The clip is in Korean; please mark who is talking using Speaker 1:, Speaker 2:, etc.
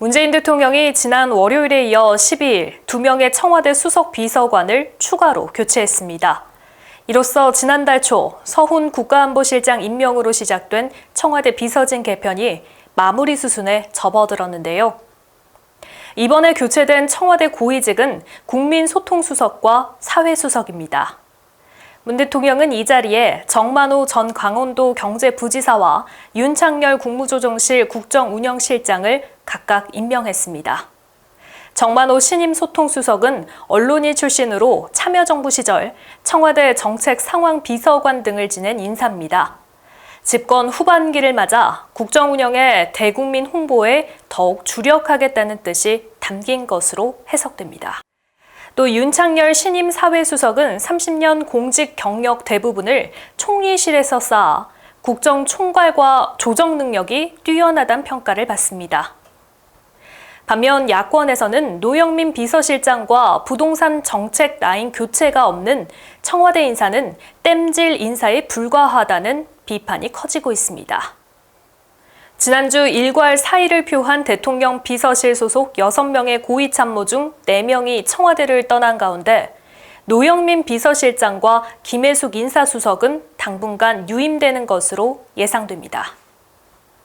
Speaker 1: 문재인 대통령이 지난 월요일에 이어 12일 두 명의 청와대 수석 비서관을 추가로 교체했습니다. 이로써 지난달 초 서훈 국가안보실장 임명으로 시작된 청와대 비서진 개편이 마무리 수순에 접어들었는데요. 이번에 교체된 청와대 고위직은 국민소통수석과 사회수석입니다. 문 대통령은 이 자리에 정만호 전 강원도 경제부지사와 윤창열 국무조정실 국정운영실장을 각각 임명했습니다. 정만호 신임 소통수석은 언론인 출신으로 참여정부 시절 청와대 정책 상황 비서관 등을 지낸 인사입니다. 집권 후반기를 맞아 국정 운영의 대국민 홍보에 더욱 주력하겠다는 뜻이 담긴 것으로 해석됩니다. 또 윤창열 신임 사회수석은 30년 공직 경력 대부분을 총리실에서 쌓아 국정 총괄과 조정 능력이 뛰어나다는 평가를 받습니다. 반면 야권에서는 노영민 비서실장과 부동산 정책 라인 교체가 없는 청와대 인사는 땜질 인사에 불과하다는 비판이 커지고 있습니다. 지난주 일괄 사의를 표한 대통령 비서실 소속 6명의 고위 참모 중 4명이 청와대를 떠난 가운데 노영민 비서실장과 김혜숙 인사수석은 당분간 유임되는 것으로 예상됩니다.